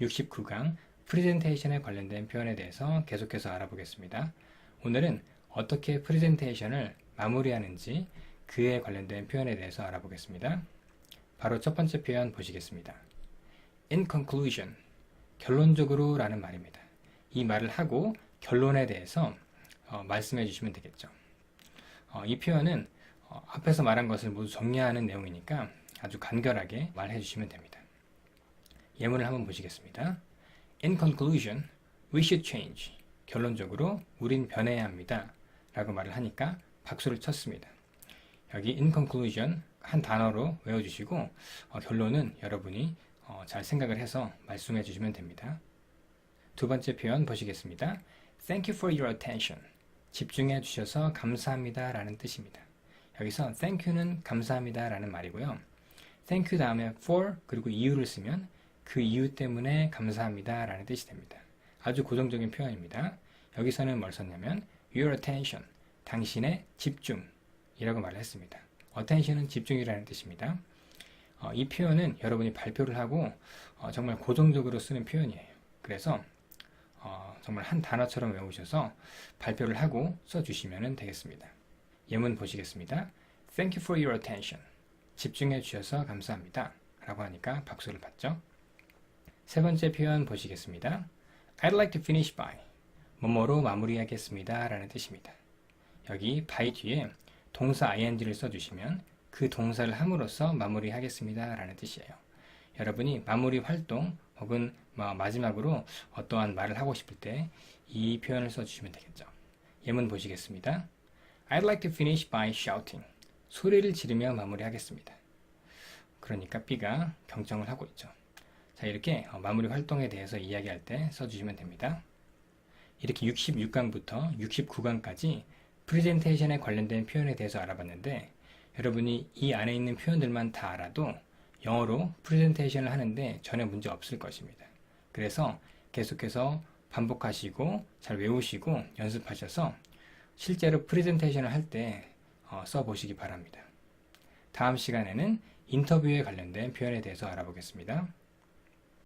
69강 프레젠테이션에 관련된 표현에 대해서 계속해서 알아보겠습니다. 오늘은 어떻게 프레젠테이션을 마무리하는지 그에 관련된 표현에 대해서 알아보겠습니다. 바로 첫 번째 표현 보시겠습니다. In conclusion, 결론적으로 라는 말입니다. 이 말을 하고 결론에 대해서 어, 말씀해 주시면 되겠죠. 어, 이 표현은 어, 앞에서 말한 것을 모두 정리하는 내용이니까 아주 간결하게 말해 주시면 됩니다. 예문을 한번 보시겠습니다. In conclusion, we should change. 결론적으로 우린 변해야 합니다. 라고 말을 하니까 박수를 쳤습니다. 여기 in conclusion 한 단어로 외워주시고 어, 결론은 여러분이 어, 잘 생각을 해서 말씀해 주시면 됩니다. 두 번째 표현 보시겠습니다. Thank you for your attention. 집중해 주셔서 감사합니다 라는 뜻입니다. 여기서 thank you는 감사합니다 라는 말이고요. thank you 다음에 for 그리고 이유를 쓰면 그 이유 때문에 감사합니다 라는 뜻이 됩니다. 아주 고정적인 표현입니다. 여기서는 뭘 썼냐면 your attention, 당신의 집중이라고 말을 했습니다. attention은 집중이라는 뜻입니다. 어, 이 표현은 여러분이 발표를 하고 어, 정말 고정적으로 쓰는 표현이에요. 그래서 어, 정말 한 단어처럼 외우셔서 발표를 하고 써주시면 되겠습니다. 예문 보시겠습니다. Thank you for your attention. 집중해 주셔서 감사합니다. 라고 하니까 박수를 받죠. 세 번째 표현 보시겠습니다. I'd like to finish by. 뭐뭐로 마무리하겠습니다. 라는 뜻입니다. 여기 by 뒤에 동사 ing를 써주시면 그 동사를 함으로써 마무리하겠습니다. 라는 뜻이에요. 여러분이 마무리 활동 혹은 뭐 마지막으로 어떠한 말을 하고 싶을 때 이 표현을 써주시면 되겠죠. 예문 보시겠습니다. I'd like to finish by shouting. 소리를 지르며 마무리하겠습니다. 그러니까 B가 경청을 하고 있죠. 자, 이렇게 어, 마무리 활동에 대해서 이야기할 때 써주시면 됩니다. 이렇게 66강부터 69강까지 프레젠테이션에 관련된 표현에 대해서 알아봤는데 여러분이 이 안에 있는 표현들만 다 알아도 영어로 프레젠테이션을 하는데 전혀 문제 없을 것입니다. 그래서 계속해서 반복하시고 잘 외우시고 연습하셔서 실제로 프레젠테이션을 할때 어, 써보시기 바랍니다. 다음 시간에는 인터뷰에 관련된 표현에 대해서 알아보겠습니다.